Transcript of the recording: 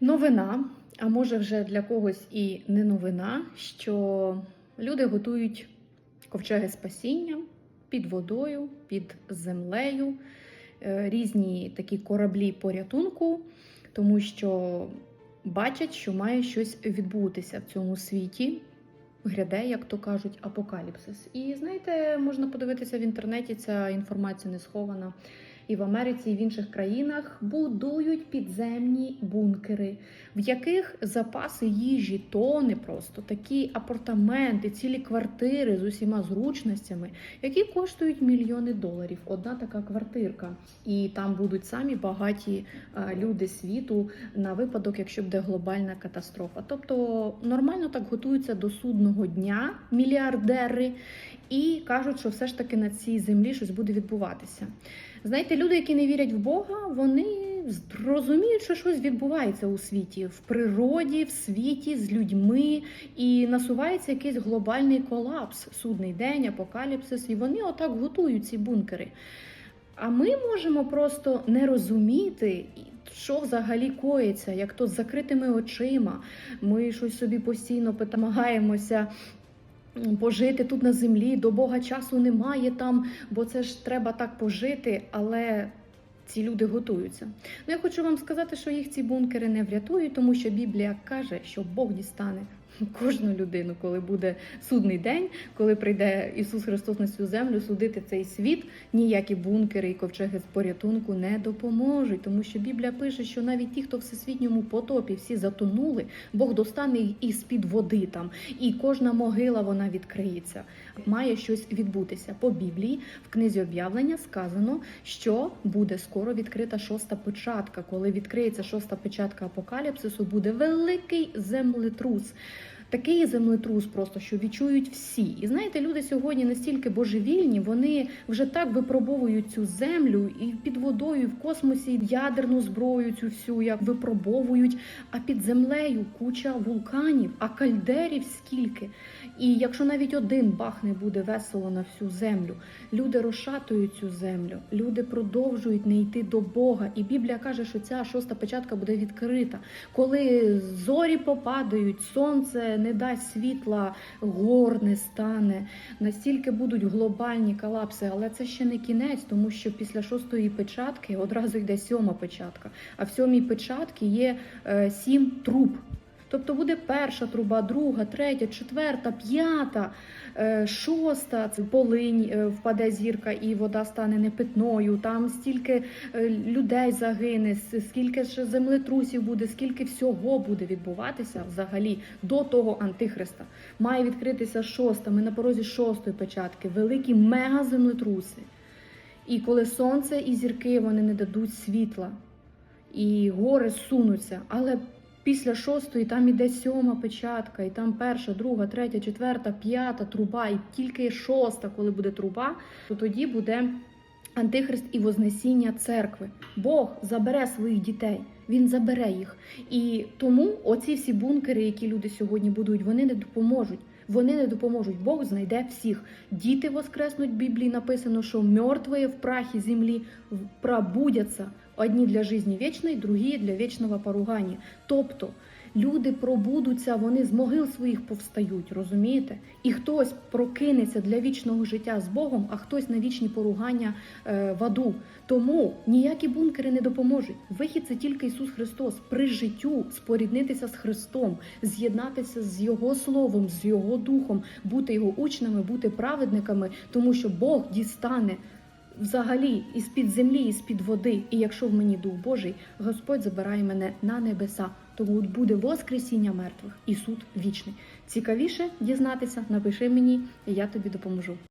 Новина, а може вже для когось і не новина, що люди готують ковчеги спасіння під водою, під землею, е, різні такі кораблі порятунку, тому що бачать, що має щось відбутися в цьому світі. Гряде, як то кажуть, апокаліпсис. І знаєте, можна подивитися в інтернеті, ця інформація не схована. І в Америці, і в інших країнах будують підземні бункери, в яких запаси їжі, тони просто такі апартаменти, цілі квартири з усіма зручностями, які коштують мільйони доларів. Одна така квартирка. І там будуть самі багаті люди світу на випадок, якщо буде глобальна катастрофа. Тобто нормально так готуються до судного дня мільярдери і кажуть, що все ж таки на цій землі щось буде відбуватися. Знаєте, люди, які не вірять в Бога, вони розуміють, що щось відбувається у світі, в природі, в світі, з людьми, і насувається якийсь глобальний колапс, судний день, апокаліпсис, і вони отак готують ці бункери. А ми можемо просто не розуміти, що взагалі коїться, як то з закритими очима. Ми щось собі постійно намагаємося пожити тут на землі, до Бога часу немає там, бо це ж треба так пожити, але ці люди готуються. Ну я хочу вам сказати, що їх ці бункери не врятують, тому що Біблія каже, що Бог дістане. Кожну людину, коли буде судний день, коли прийде Ісус Христос на цю землю судити цей світ, ніякі бункери і ковчеги з порятунку не допоможуть, тому що Біблія пише, що навіть ті, хто в всесвітньому потопі всі затонули, Бог достане їх із під води там, і кожна могила вона відкриється. Має щось відбутися по Біблії. В книзі об'явлення сказано, що буде скоро відкрита шоста печатка. Коли відкриється шоста печатка апокаліпсису, буде великий землетрус. Такий землетрус, просто що відчують всі. І знаєте, люди сьогодні настільки божевільні, вони вже так випробовують цю землю і під водою, і в космосі ядерну зброю цю всю як випробовують. А під землею куча вулканів, а кальдерів скільки. І якщо навіть один бах не буде весело на всю землю, люди розшатують цю землю, люди продовжують не йти до Бога. І Біблія каже, що ця шоста печатка буде відкрита, коли зорі попадають, сонце не дасть світла, гор не стане. Настільки будуть глобальні колапси, але це ще не кінець, тому що після шостої печатки одразу йде сьома печатка. А в сьомій печатці є е, сім труб. Тобто буде перша труба, друга, третя, четверта, п'ята, е, шоста це полинь е, впаде зірка і вода стане непитною. Там стільки е, людей загине, скільки ж землетрусів буде, скільки всього буде відбуватися взагалі до того антихриста. Має відкритися шоста. Ми на порозі шостої печатки, великі мегаземлетруси. І коли сонце і зірки вони не дадуть світла, і гори сунуться, але Після шостої там іде сьома печатка, і там перша, друга, третя, четверта, п'ята труба, і тільки шоста, коли буде труба, то тоді буде антихрист і вознесіння церкви. Бог забере своїх дітей, він забере їх. І тому оці всі бункери, які люди сьогодні будують, вони не допоможуть. Вони не допоможуть. Бог знайде всіх. Діти воскреснуть в Біблії. Написано, що мертві в прахі землі пробудяться. Одні для житті вічної, другі для вічного поругання. Тобто люди пробудуться, вони з могил своїх повстають, розумієте? І хтось прокинеться для вічного життя з Богом, а хтось на вічні поругання е, в аду. Тому ніякі бункери не допоможуть. Вихід це тільки Ісус Христос. При життю споріднитися з Христом, з'єднатися з Його Словом, з Його Духом, бути його учнями, бути праведниками, тому що Бог дістане взагалі із під землі, із під води. І якщо в мені дух Божий, Господь забирає мене на небеса. Тому буде воскресіння мертвих і суд вічний. Цікавіше дізнатися, напиши мені, і я тобі допоможу.